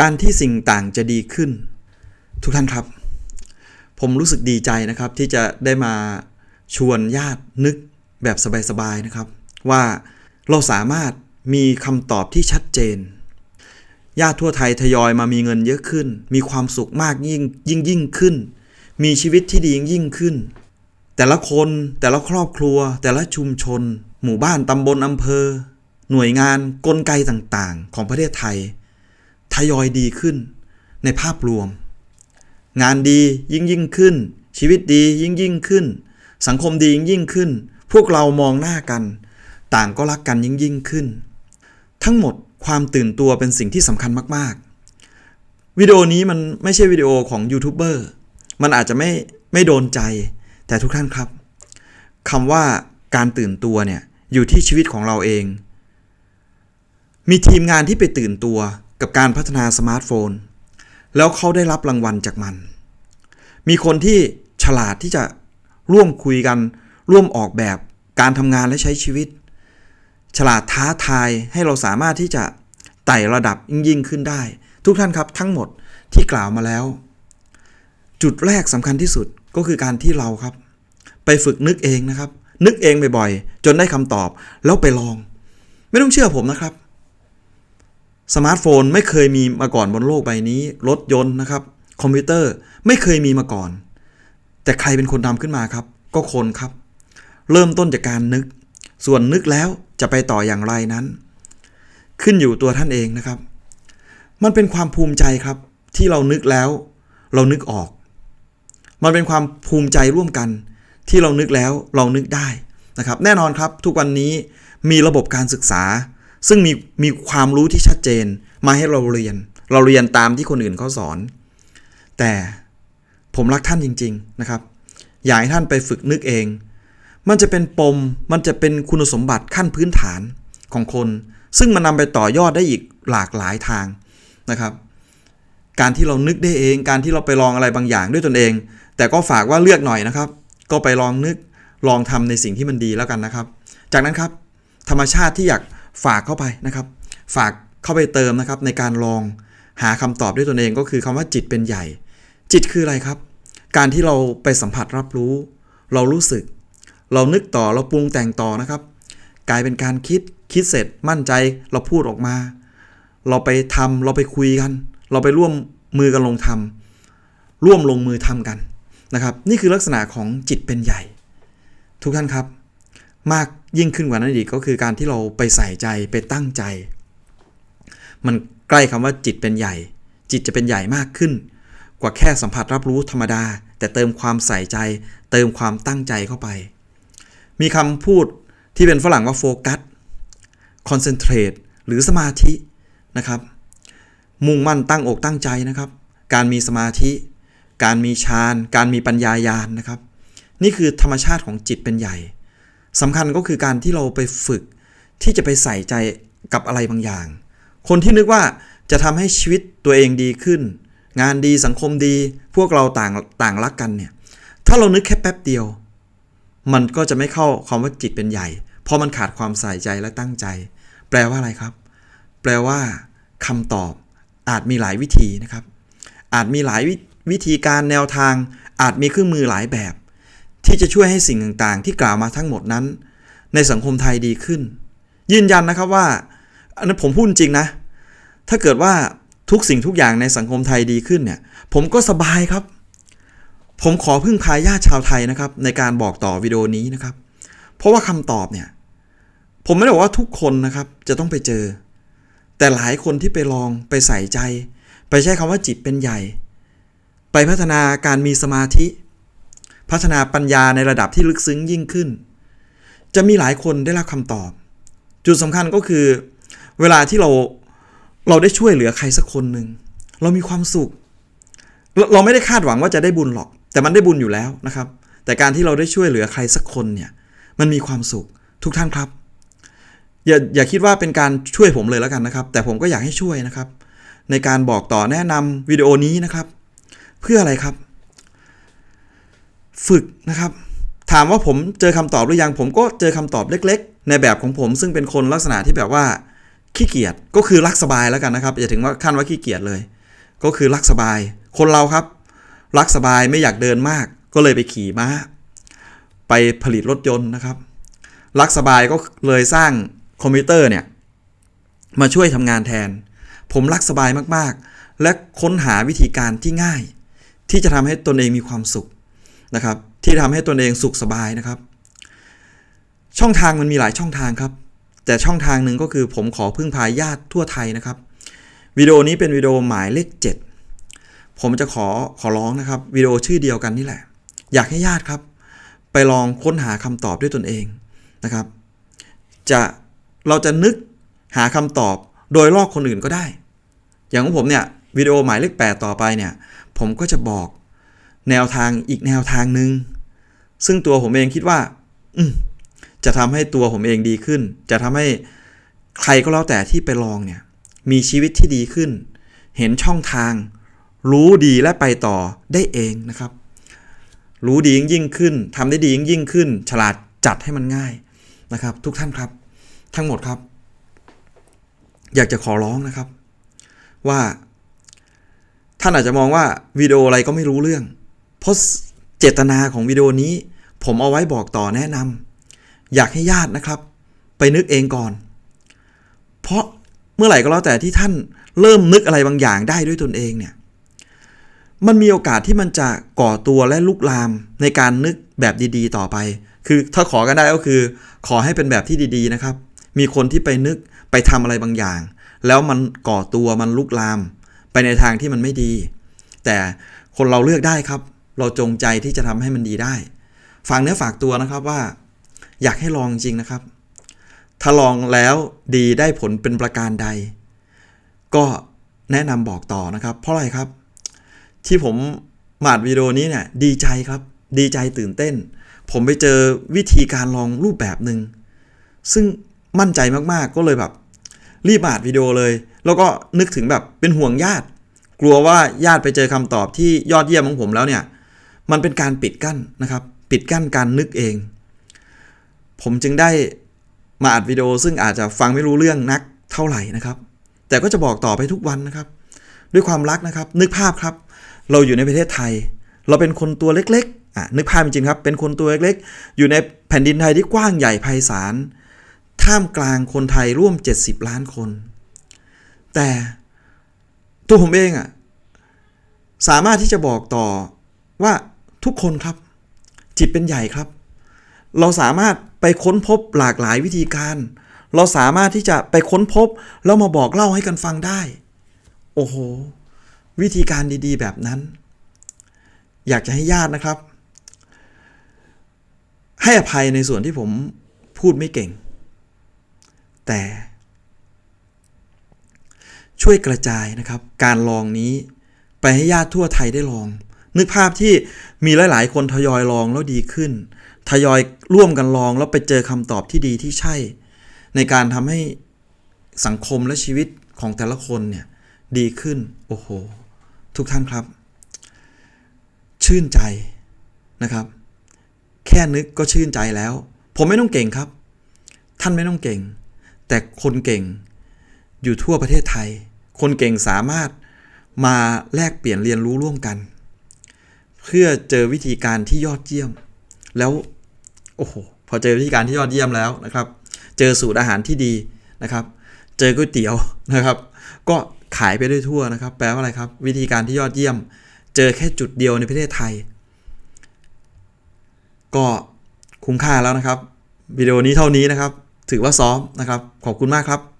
การที่สิ่งต่างจะดีขึ้น ทุกท่านครับ ผมรู้สึกดีใจนะครับที่จะได้มาชวนญาตินึกแบบสบายๆนะครับ ว่าเราสามารถมีคำตอบที่ชัดเจน ญาติทั่วไทยทยอยมามีเงินเยอะขึ้น มีความสุขมากยิ่งยิ่งยิ่งขึ้น มีชีวิตที่ดียิ่งยิ่งขึ้น แต่ละคนแต่ละครอบครัว แต่ละชุมชน หมู่บ้านตำบลอำเภอ หน่วยงานกลไกต่างๆ ของประเทศไทย ทยอยดีขึ้นในภาพรวม งานดียิ่งยิ่งขึ้น ชีวิตดียิ่งยิ่งขึ้น สังคมดียิ่งยิ่งขึ้น พวกเรามองหน้ากัน ต่างก็รักกันยิ่งยิ่งขึ้น ทั้งหมดความตื่นตัวเป็นสิ่งที่สำคัญมาก ๆ วิดีโอนี้มันไม่ใช่วิดีโอของยูทูบเบอร์มันอาจจะไม่ไม่โดนใจ แต่ทุกท่านครับคำว่าการตื่นตัวเนี่ยอยู่ที่ชีวิตของเราเอง มีทีมงานที่ไปตื่นตัว กับการพัฒนาสมาร์ทโฟน แล้วเขาได้รับรางวัลจากมัน มีคนที่ฉลาดที่จะร่วมคุยกัน ร่วมออกแบบการทำงานและใช้ชีวิต ฉลาดท้าทายให้เราสามารถที่จะไต่ระดับยิ่งขึ้นได้ ทุกท่านครับทั้งหมดที่กล่าวมาแล้ว จุดแรกสำคัญที่สุดก็คือการที่เราครับ ไปฝึกนึกเองนะครับ นึกเองบ่อยๆ จนได้คำตอบแล้วไปลอง ไม่ต้องเชื่อผมนะครับ สมาร์ทโฟนไม่เคยมีมาก่อนบนโลกใบนี้ รถยนต์นะครับ คอมพิวเตอร์ไม่เคยมีมาก่อน แต่ใครเป็นคนทำขึ้นมาครับ ก็คนครับ เริ่มต้นจากการนึก ส่วนนึกแล้วจะไปต่ออย่างไรนั้น ขึ้นอยู่ตัวท่านเองนะครับ มันเป็นความภูมิใจครับ ที่เรานึกแล้ว เรานึกออก มันเป็นความภูมิใจร่วมกัน ที่เรานึกแล้วเรานึกได้นะครับ แน่นอนครับทุกวันนี้มีระบบการศึกษา ซึ่งมีมีความรู้ที่ชัดเจนมาให้เราเรียน เราเรียนตามที่คนอื่นเขาสอน แต่ผมรักท่านจริง ๆนะครับ อยากให้ท่านไปฝึกนึกเอง มันจะเป็นปม มันจะเป็นคุณสมบัติขั้นพื้นฐานของคน ซึ่งมันนำไปต่อยอดได้อีกหลากหลายทางนะครับ การที่เรานึกได้เอง การที่เราไปลองอะไรบางอย่างด้วยตนเอง แต่ก็ฝากว่าเลือกหน่อยนะครับ ก็ไปลองนึกลองทำในสิ่งที่มันดีแล้วกันนะครับ จากนั้นครับ ธรรมชาติที่อยาก ฝากเข้าไปนะครับ ฝากเข้าไปเติมนะครับในการลองหาคำตอบด้วยตนเองก็คือคำว่าจิตเป็นใหญ่ จิตคืออะไรครับ การที่เราไปสัมผัสรับรู้ เรารู้สึก เรานึกต่อเราปรุงแต่งต่อนะครับ กลายเป็นการคิดคิดเสร็จมั่นใจเราพูดออกมา เราไปทำเราไปคุยกัน เราไปร่วมมือกันลงทำร่วมลงมือทำกันนะครับ นี่คือลักษณะของจิตเป็นใหญ่ ทุกท่านครับ มากยิ่งขึ้นกว่านั้นอีกก็คือการที่เราไปใส่ใจไปตั้งใจ มันใกล้คำว่าจิตเป็นใหญ่ จิตจะเป็นใหญ่มากขึ้น กว่าแค่สัมผัสรับรู้ธรรมดา แต่เติมความใส่ใจ เติมความตั้งใจเข้าไป มีคำพูดที่เป็นฝรั่งว่าโฟกัสคอนเซนเทรตหรือสมาธินะครับ มุ่งมั่นตั้งอกตั้งใจนะครับ การมีสมาธิ การมีฌาน การมีปัญญายาณนะครับ นี่คือธรรมชาติของจิตเป็นใหญ่ สำคัญก็คือการที่เราไปฝึกที่จะไปใส่ใจกับอะไรบางอย่าง คนที่นึกว่าจะทำให้ชีวิตตัวเองดีขึ้น งานดีสังคมดีพวกเราต่างต่างรักกันเนี่ยถ้าเรานึกแค่แป๊บเดียว มันก็จะไม่เข้าคำว่าจิตเป็นใหญ่ เพราะมันขาดความใส่ใจและตั้งใจ แปลว่าอะไรครับ แปลว่าคำตอบอาจมีหลายวิธีนะครับ อาจมีหลายวิวิธีการแนวทาง อาจมีเครื่องมือหลายแบบ ที่จะช่วยให้สิ่งต่างๆ ที่กล่าวมาทั้งหมดนั้น ในสังคมไทยดีขึ้น ยืนยันนะครับว่า อันนั้นผมพูดจริงนะ ถ้าเกิดว่าทุกสิ่งทุกอย่างในสังคมไทยดีขึ้นเนี่ย ผมก็สบายครับ ผมขอพึ่งพาญาติชาวไทยนะครับ ในการบอกต่อวิดีโอนี้นะครับ เพราะว่าคำตอบเนี่ย ผมไม่ได้บอกว่าทุกคนนะครับ จะต้องไปเจอ แต่หลายคนที่ไปลองไปใส่ใจ ไปใช้คำว่าจิตเป็นใหญ่ ไปพัฒนาการมีสมาธิ พัฒนาปัญญาในระดับที่ลึกซึ้งยิ่งขึ้น จะมีหลายคนได้รับคำตอบ จุดสำคัญก็คือ เวลาที่เราเราได้ช่วยเหลือใครสักคนหนึ่งเรามีความสุขเราเราไม่ได้คาดหวังว่าจะได้บุญหรอก แต่มันได้บุญอยู่แล้วนะครับ แต่การที่เราได้ช่วยเหลือใครสักคนเนี่ยมันมีความสุขทุกท่านครับ อย่าอย่าคิดว่าเป็นการช่วยผมเลยแล้วกันนะครับ แต่ผมก็อยากให้ช่วยนะครับ ในการบอกต่อแนะนำวิดีโอนี้นะครับ เพื่ออะไรครับ ฝึกนะครับ ถามว่าผมเจอคำตอบหรือยัง ผมก็เจอคำตอบเล็ก ๆ ในแบบของผม ซึ่งเป็นคนลักษณะที่แบบว่าขี้เกียจก็คือรักสบายแล้วกันนะครับอย่าถึงว่าขั้นว่าขี้เกียจเลย ก็คือรักสบาย คนเราครับ รักสบายไม่อยากเดินมาก ก็เลยไปขี่ม้า ไปผลิตรถยนต์นะครับ รักสบายก็เลยสร้างคอมพิวเตอร์เนี่ยมาช่วยทำงานแทน ผมรักสบายมากๆ และค้นหาวิธีการที่ง่าย ที่จะทำให้ตนเองมีความสุข นะครับ ที่ทำให้ตนเองสุขสบายนะครับ ช่องทางมันมีหลายช่องทางครับ แต่ช่องทางหนึ่งก็คือผมขอพึ่งพาญาติทั่วไทยนะครับวิดีโอนี้เป็นวิดีโอหมายเลข 7 ผมจะขอขอร้องนะครับวิดีโอชื่อเดียวกันนี่แหละ อยากให้ญาติครับ ไปลองค้นหาคำตอบด้วยตนเองนะครับ จะเราจะนึกหาคำตอบโดยลอกคนอื่นก็ได้ อย่างของผมเนี่ยวิดีโอหมายเลข 8 ต่อไปเนี่ย ผมก็จะบอก แนวทางอีกแนวทางหนึ่งซึ่งตัวผมเองคิดว่า อืจะทำให้ตัวผมเองดีขึ้น จะทำให้ใครก็แล้วแต่ที่ไปลองเนี่ย มีชีวิตที่ดีขึ้น เห็นช่องทาง รู้ดีและไปต่อได้เองนะครับ รู้ดียิ่งยิ่งขึ้นทำได้ดียิ่งยิ่งขึ้น ฉลาดจัดให้มันง่ายนะครับ ทุกท่านครับ ทั้งหมดครับ อยากจะขอร้องนะครับ ว่า ท่านอาจจะมองว่าวิดีโออะไรก็ไม่รู้เรื่อง เพราะเจตนาของวิดีโอนี้ ผมเอาไว้บอกต่อแนะนำอยากให้ญาตินะครับ ไปนึกเองก่อน เพราะเมื่อไหร่ก็แล้วแต่ที่ท่านเริ่มนึกอะไรบางอย่างได้ด้วยตนเองเนี่ยมันมีโอกาสที่มันจะก่อตัวและลุกลามในการนึกแบบดีๆ ต่อไป คือถ้าขอกันได้ก็คือ ขอให้เป็นแบบที่ดีๆนะครับ มีคนที่ไปนึกไปทำอะไรบางอย่าง แล้วมันก่อตัวมันลุกลาม ไปในทางที่มันไม่ดี แต่คนเราเลือกได้ครับ เราจงใจที่จะทำให้มันดีได้ ฝากเนื้อฝากตัวนะครับว่า อยากให้ลองจริงนะครับ ถ้าลองแล้วดีได้ผลเป็นประการใด ก็แนะนำบอกต่อนะครับ เพราะอะไรครับ ที่ผมมาดวิดีโอนี้เนี่ยดีใจครับ ดีใจตื่นเต้น ผมไปเจอวิธีการลองรูปแบบหนึ่งซึ่งมั่นใจมากๆก็เลยแบบ รีบมาดวิดีโอเลย แล้วก็นึกถึงแบบเป็นห่วงญาติ กลัวว่าญาติไปเจอคำตอบที่ยอดเยี่ยมของผมแล้วเนี่ย มันเป็นการปิดกั้นนะครับ ปิดกั้นการนึกเอง ผมจึงได้มาอัดวิดีโอซึ่งอาจจะฟังไม่รู้เรื่องนักเท่าไหร่นะครับ แต่ก็จะบอกต่อไปทุกวันนะครับ ด้วยความรักนะครับ นึกภาพครับ เราอยู่ในประเทศไทย เราเป็นคนตัวเล็กๆอะนึกภาพจริงครับ เป็นคนตัวเล็กๆ อยู่ในแผ่นดินไทยที่กว้างใหญ่ไพศาล ท่ามกลางคนไทยร่วม 70 ล้านคน แต่ตัวผมเองอะสามารถที่จะบอกต่อว่า ทุกคนครับ จิตเป็นใหญ่ครับ เราสามารถไปค้นพบหลากหลายวิธีการ เราสามารถที่จะไปค้นพบแล้วมาบอกเล่าให้กันฟังได้ โอ้โห วิธีการดีๆ แบบนั้น อยากจะให้ญาตินะครับ ให้อภัยในส่วนที่ผมพูดไม่เก่ง แต่ ช่วยกระจายนะครับ การลองนี้ไปให้ญาติทั่วไทยได้ลอง นึกภาพที่มีหลาย ๆ คนทยอยลองแล้วดีขึ้น ทยอยร่วมกันลองแล้วไปเจอคำตอบที่ดีที่ใช่ ในการทำให้สังคมและชีวิตของแต่ละคนเนี่ยดีขึ้น โอ้โห ทุกท่านครับ ชื่นใจนะครับ แค่นึกก็ชื่นใจแล้ว ผมไม่ต้องเก่งครับ ท่านไม่ต้องเก่ง แต่คนเก่งอยู่ทั่วประเทศไทย คนเก่งสามารถมาแลกเปลี่ยนเรียนรู้ร่วมกัน เพื่อเจอวิธีการที่ยอดเยี่ยม แล้วโอ้โหพอเจอวิธีการที่ยอดเยี่ยมแล้วนะครับ เจอสูตรอาหารที่ดีนะครับ เจอก๋วยเตี๋ยวนะครับ ก็ขายไปได้ทั่วนะครับ แปลว่าอะไรครับ วิธีการที่ยอดเยี่ยม เจอแค่จุดเดียวในประเทศไทย ก็คุ้มค่าแล้วนะครับวิดีโอนี้เท่านี้นะครับ ถือว่าซ้อมนะครับ ขอบคุณมากครับ